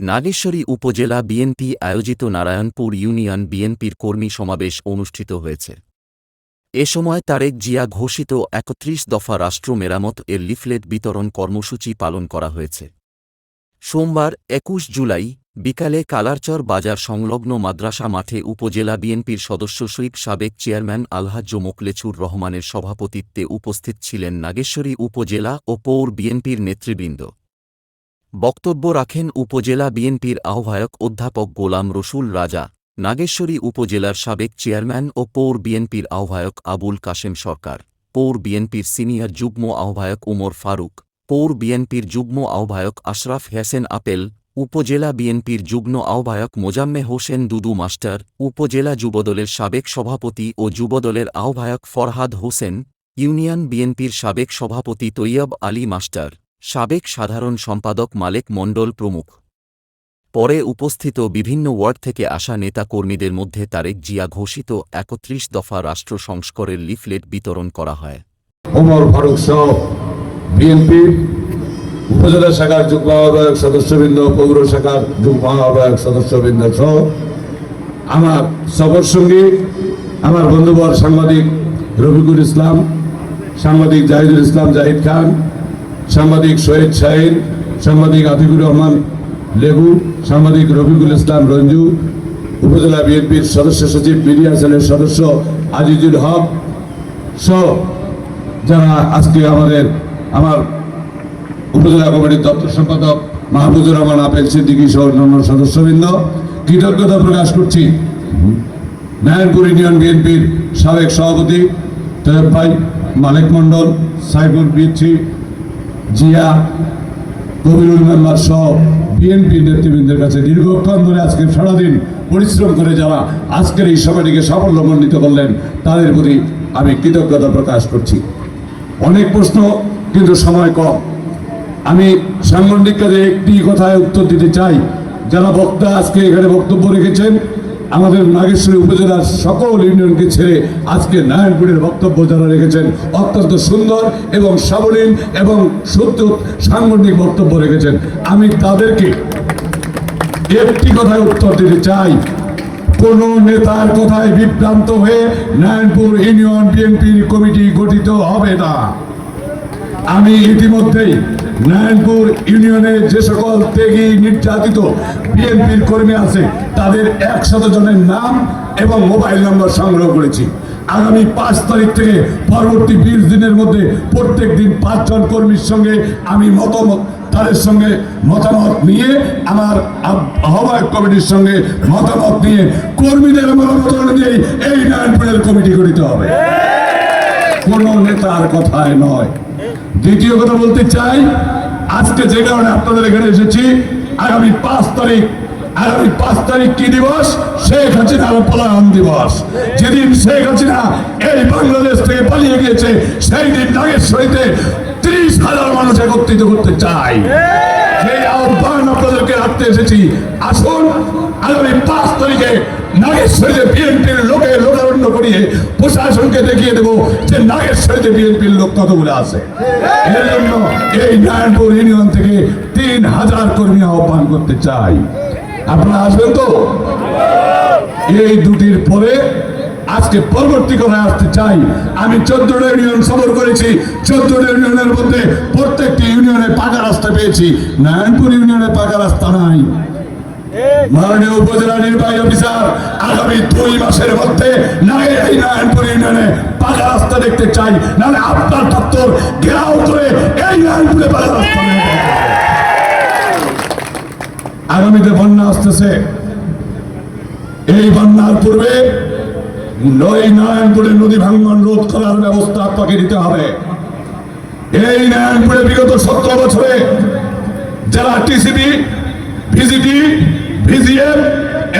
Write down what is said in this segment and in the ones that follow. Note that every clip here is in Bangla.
নাগেশ্বরী উপজেলা বিএনপি আয়োজিত নারায়ণপুর ইউনিয়ন বিএনপির কর্মী সমাবেশ অনুষ্ঠিত হয়েছে। এ সময় তারেক জিয়া ঘোষিত একত্রিশ দফা রাষ্ট্র মেরামত এর লিফলেট বিতরণ কর্মসূচি পালন করা হয়েছে। সোমবার, একুশ জুলাই, বিকালে কালারচর বাজার সংলগ্ন মাদ্রাসা মাঠে উপজেলা বিএনপির সদস্য সুইপ সাবেক চেয়ারম্যান আলহাজ্জ মোকলেছুর রহমানের সভাপতিত্বে উপস্থিত ছিলেন নাগেশ্বরী উপজেলা ও পৌর বিএনপির নেতৃবৃন্দ। বক্তব্য রাখেন উপজেলা বিএনপির আহ্বায়ক অধ্যাপক গোলাম রসুল রাজা, নাগেশ্বরী উপজেলার সাবেক চেয়ারম্যান ও পৌর বিএনপির আহ্বায়ক আবুল কাশেম সরকার, পৌর বিএনপির সিনিয়র যুগ্ম আহ্বায়ক উমর ফারুক, পৌর বিএনপির যুগ্ম আহ্বায়ক আশরাফ হেসেন আপেল, উপজেলা বিএনপির যুগ্ম আহ্বায়ক মোজাম্মে হোসেন দুদু মাস্টার, উপজেলা যুবদলের সাবেক সভাপতি ও যুবদলের আহ্বায়ক ফরহাদ হোসেন, ইউনিয়ন বিএনপির সাবেক সভাপতি তৈয়ব আলী মাস্টার। সাবেক সাধারণ সম্পাদক মালেক মণ্ডল প্রমুখ। পরে উপস্থিত বিভিন্ন ওয়ার্ড থেকে আসা নেতা কর্মীদের মধ্যে তারেক জিয়া ঘোষিত একত্রিশ দফা রাষ্ট্র সংস্করের লিফলেট বিতরণ করা হয়। ওমর ফারুক সহ উপজেলা শাখার যুগ্ম আহ্বায়ক সদস্যবৃন্দ, পৌর শাখার যুগ্ম আহ্বায়ক সদস্যবৃন্দ সহ আমার সফর সঙ্গী, আমার বন্ধুবর সাংবাদিক রফিকুল ইসলাম, সাংবাদিক জাহিদুল ইসলাম জাহিদ খান সাংবাদিক শহীদ শাহিন সাংবাদিক আতিকুর রহমান লেবু, সাংবাদিক রফিকুল ইসলাম রঞ্জু, উপজেলা বিএনপির সদস্য সচিব, মিডিয়া সেলের সদস্য আজিজুল হক সহ যারা আজকে আমাদের, আমার উপজেলা কমিটির দপ্তর সম্পাদক মাহবুজুর রহমান, আপেল সিদ্দিকী সহ অন্যান্য সদস্যবৃন্দ, কৃতজ্ঞতা প্রকাশ করছি। নারায়ণপুর ইউনিয়ন বিএনপির সাবেক সভাপতি তৈয়ব ভাই মালিক মণ্ডল, সাইফুল বিচ্ছি জিয়া, কবিরুল মেম্বার সহ বিএনপি নেতৃবৃন্দের কাছে দীর্ঘক্ষণ ধরে আজকে সারাদিন পরিশ্রম করে যারা আজকের এই সভাটিকে সাফল্যমণ্ডিত করলেন, তাদের প্রতি আমি কৃতজ্ঞতা প্রকাশ করছি। অনেক প্রশ্ন, কিন্তু সময় কম। আমি সাংবাদিক কাজে একটি কথায় উত্তর দিতে চাই। যারা বক্তা আজকে এখানে বক্তব্য রেখেছেন আমাদের নাগেশ্বরী উপজেলার সকল ইউনিয়নকে ছেড়ে আজকে নারায়ণপুরের বক্তব্য যারা রেখেছেন অত্যন্ত সুন্দর এবং সাবলীল এবং সত্য সাংগঠনিক বক্তব্য রেখেছেন। আমি তাদেরকে একটি কথায় উত্তর দিতে চাই। কোন নেতার কথায় বিভ্রান্ত হয়ে নারায়ণপুর ইউনিয়ন বিএনপির কমিটি গঠিত হবে না। আমি ইতিমধ্যেই নারায়ণপুর ইউনিয়নে যে সকল ত্যাগী নির্যাতিত বিএনপির কর্মী আছে, তাদের একশত জনের নাম এবং মোবাইল নম্বর সংগ্রহ করেছি। আগামী পাঁচ তারিখ থেকে পরবর্তী বিশ দিনের মধ্যে প্রত্যেক দিন পাঁচজন কর্মীর সঙ্গে আমি মতামত, তাদের সঙ্গে মতামত নিয়ে আমার আহ- আহ্বায়ক কমিটির সঙ্গে মতামত নিয়ে কর্মীদের মতামত অনুযায়ী এই নারায়ণপুরের কমিটি গঠিত হবে। কোনো নেতার কথায় নয়। দ্বিতীয় কথা বলতে চাই, আজকে যে কারণে আপনাদের এখানে এসেছি, আগামী পাঁচ তারিখ, আগামী পাঁচ তারিখ কি দিবস? শেখ হাসিনার পলায়ন দিবস। যেদিন শেখ হাসিনা এই বাংলাদেশ থেকে পালিয়ে গিয়েছে, সেই দিন নাগেশ্বরীতে ত্রিশ হাজার মানুষ একত্রিত করতে চাই সেই আহ্বান আপনাদেরকে রাখতে এসেছি। আসুন, আগামী পাঁচ তারিখে নাগেশ্বরীতে বিএনপির লোকে লোকারণ্য করিয়ে প্রশাসনকে দেখিয়ে দেবো যে নাগেশ্বরীতে বিএনপির লোক কতগুলো আছে। এর জন্য এই নারায়ণপুর ইউনিয়ন থেকে তিন হাজার কর্মী আহ্বান করতে চাই। আপনারা আসবেন তো? এই দুটির পরে আজকে পরবর্তী কথায় আসতে চাই। আমি চোদ্দটা ইউনিয়ন সফর করেছি। চোদ্দটা ইউনিয়নের মধ্যে প্রত্যেকটি ইউনিয়নে পাকা রাস্তা পেয়েছি। নারায়ণপুর ইউনিয়নে পাকা রাস্তা নাই। মাননীয় উপজেলা নির্বাহী অফিসার, আগামী দুই মাসের মধ্যে নারায়ণপুর ইউনিয়নে পাকা রাস্তা দেখতে চাই। নাহলে আপনার দপ্তর ঘেরাও করে এই নারায়ণপুরে পাকা রাস্তা আগামীতে বন্যা আসতেছে। এই বন্যার পূর্বে নই নারায়ণপুরে নদী ভাঙ্গন রোধ করার ব্যবস্থা আপনাকে নিতে হবে। এই নারায়ণপুরে বিগত সতেরো বছরে যারা টিসিবি ভিজিটি ভিজিএম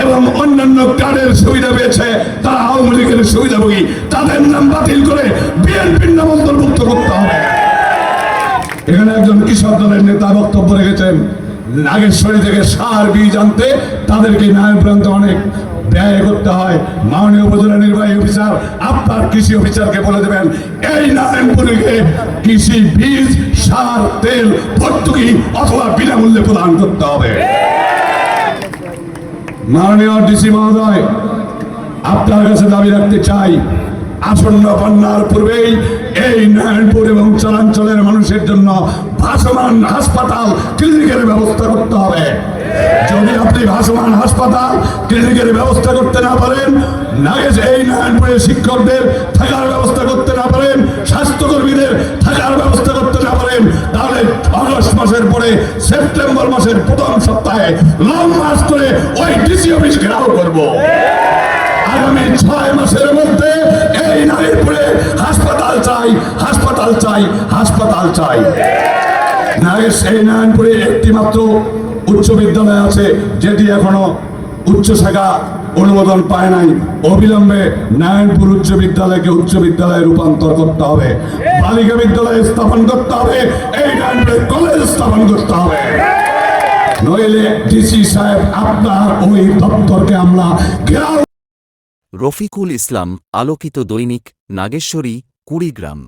এবং অন্যান্য কার্ডের সুবিধা পেয়েছে, তারা আওয়ামী লীগের সুবিধাভোগী। তাদের নাম বাতিল করে বিএনপির নাম অন্তর্ভুক্ত করতে হবে। এখানে একজন কৃষক দলের নেতা বক্তব্য রেখেছেন নাগেশ্বরী থেকে সার, বীজ আনতে তাদেরকে নারায়ণ প্রান্তে অনেক ব্যয় করতে হয়। মাননীয় উপজেলা নির্বাহী অফিসার, আপনার কৃষি অফিসারকে বলে দেবেন, এই নারায়ণপুরীকে কৃষি বীজ, সার, তেল, ভর্তুকি অথবা বিনামূল্যে প্রদান করতে হবে। মাননীয় ডিসি মহোদয়, আপনার কাছে দাবি রাখতে চাই, আসন্ন বন্যার পূর্বেই এই নারায়ণপুর এবং চরাঞ্চলের মানুষের জন্য ভাসমান হাসপাতাল, ক্লিনিকের ব্যবস্থা করতে হবে। যদি আপনি ভাসমান হাসপাতাল, ক্লিনিকের ব্যবস্থা করতে না পারেন, নাগেশ এই নারায়ণপুরের শিক্ষকদের থাকার ব্যবস্থা করতে না পারেন, স্বাস্থ্যকর্মীদের থাকার সেপ্টেম্বর মাসের প্রথম সপ্তাহে লং করে ওই ডিসি অফিস ঘেরাও করব। আগামী ছয় মাসের মধ্যে এই নারীপুরে হাসপাতাল চাই হাসপাতাল চাই হাসপাতাল চাই। এই নারায়ণপুরে একটি মাত্র উচ্চ বিদ্যালয় আছে, যেটি এখনও উচ্চ শাখা অনুমোদন পায় নাই। অবিলম্বে নারায়ণপুর উচ্চ বিদ্যালয়কে উচ্চ বিদ্যালয়ে রূপান্তর করতে হবে। বালিকা বিদ্যালয় স্থাপন করতে হবে। এই নারায়ণপুরে কলেজ স্থাপন করতে হবে। নইলে ডিসি সাহেব আপনার ওই দপ্তরকে আমরা রফিকুল ইসলাম আলোকিত দৈনিক নাগেশ্বরী, কুড়িগ্রাম।